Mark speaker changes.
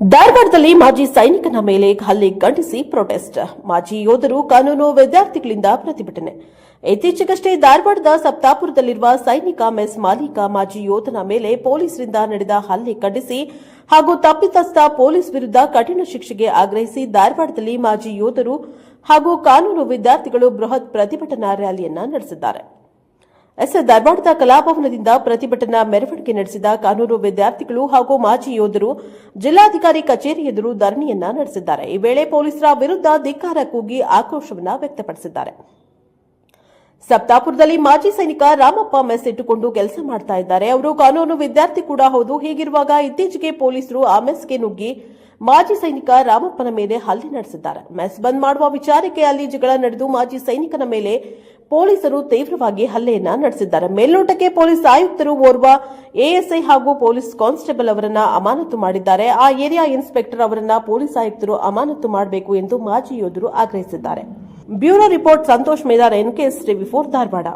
Speaker 1: ಧಾರವಾಡದಲ್ಲಿ ಮಾಜಿ ಸೈನಿಕನ ಮೇಲೆ ಹಲ್ಲೆ ಖಂಡಿಸಿ ಪ್ರೊಟೆಸ್ಟ್ ಮಾಜಿ ಯೋಧರು ಕಾನೂನು ವಿದ್ಯಾರ್ಥಿಗಳಿಂದ ಪ್ರತಿಭಟನೆ. ಇತ್ತೀಚೆಗಷ್ಟೇ ಧಾರವಾಡದ ಸಪ್ತಾಪುರದಲ್ಲಿರುವ ಸೈನಿಕ ಮೆಸ್ ಮಾಲೀಕ ಮಾಜಿ ಯೋಧನ ಮೇಲೆ ಪೊಲೀಸರಿಂದ ನಡೆದ ಹಲ್ಲೆ ಖಂಡಿಸಿ ಹಾಗೂ ತಪ್ಪಿತಸ್ಥ ಪೊಲೀಸ್ ವಿರುದ್ಧ ಕಠಿಣ ಶಿಕ್ಷೆಗೆ ಆಗ್ರಹಿಸಿ ಧಾರವಾಡದಲ್ಲಿ ಮಾಜಿ ಯೋಧರು ಹಾಗೂ ಕಾನೂನು ವಿದ್ಯಾರ್ಥಿಗಳು ಬೃಹತ್ ಪ್ರತಿಭಟನಾ ರ್ಯಾಲಿಯನ್ನು ನಡೆಸಿದ್ದಾರೆ. ಎಸ್ ಧಾರವಾಡದ ಕಲಾಭವನದಿಂದ ಪ್ರತಿಭಟನಾ ಮೆರವಣಿಗೆ ನಡೆಸಿದ ಕಾನೂನು ವಿದ್ಯಾರ್ಥಿಗಳು ಹಾಗೂ ಮಾಜಿ ಯೋಧರು ಜಿಲ್ಲಾಧಿಕಾರಿ ಕಚೇರಿ ಎದುರು ಧರಣಿಯನ್ನ ನಡೆಸಿದ್ದಾರೆ. ಈ ವೇಳೆ ಪೊಲೀಸರ ವಿರುದ್ಧ ಧಿಕ್ಕಾರ ಕೂಗಿ ಆಕ್ರೋಶವನ್ನ ವ್ಯಕ್ತಪಡಿಸಿದ್ದಾರೆ. ಸಪ್ತಾಪುರದಲ್ಲಿ ಮಾಜಿ ಸೈನಿಕ ರಾಮಪ್ಪ ಮೆಸ್ ಇಟ್ಟುಕೊಂಡು ಕೆಲಸ ಮಾಡ್ತಾ ಇದ್ದಾರೆ. ಅವರು ಕಾನೂನು ವಿದ್ಯಾರ್ಥಿ ಕೂಡ ಹೌದು. ಹೀಗಿರುವಾಗ ಇತ್ತೀಚೆಗೆ ಪೊಲೀಸರು ಆ ಮೆಸ್ಗೆ ನುಗ್ಗಿ ಮಾಜಿ ಸೈನಿಕ ರಾಮಪ್ಪನ ಮೇಲೆ ಹಲ್ಲೆ ನಡೆಸಿದ್ದಾರೆ. ಮೆಸ್ ಬಂದ್ ಮಾಡುವ ವಿಚಾರಕ್ಕೆ ಅಲ್ಲಿ ಜಗಳ ನಡೆದು ಮಾಜಿ ಸೈನಿಕನ ಮೇಲೆ ಪೊಲೀಸರು ತೀವ್ರವಾಗಿ ಹಲ್ಲೆಯನ್ನ ನಡೆಸಿದ್ದಾರೆ. ಮೇಲ್ನೋಟಕ್ಕೆ ಪೊಲೀಸ್ ಆಯುಕ್ತರು ಓರ್ವ ಎಎಸ್ಐ ಹಾಗೂ ಪೊಲೀಸ್ ಕಾನ್ಸ್ಟೇಬಲ್ ಅವರನ್ನ ಅಮಾನತು ಮಾಡಿದ್ದಾರೆ. ಆ ಏರಿಯಾ ಇನ್ಸ್ಪೆಕ್ಟರ್ ಅವರನ್ನ ಪೊಲೀಸ್ ಆಯುಕ್ತರು ಅಮಾನತು ಮಾಡಬೇಕು ಎಂದು ಮಾಜಿ ಯೋಧರು ಆಗ್ರಹಿಸಿದ್ದಾರೆ. Bureau report Santosh Medar, NKS TV four Dharwad.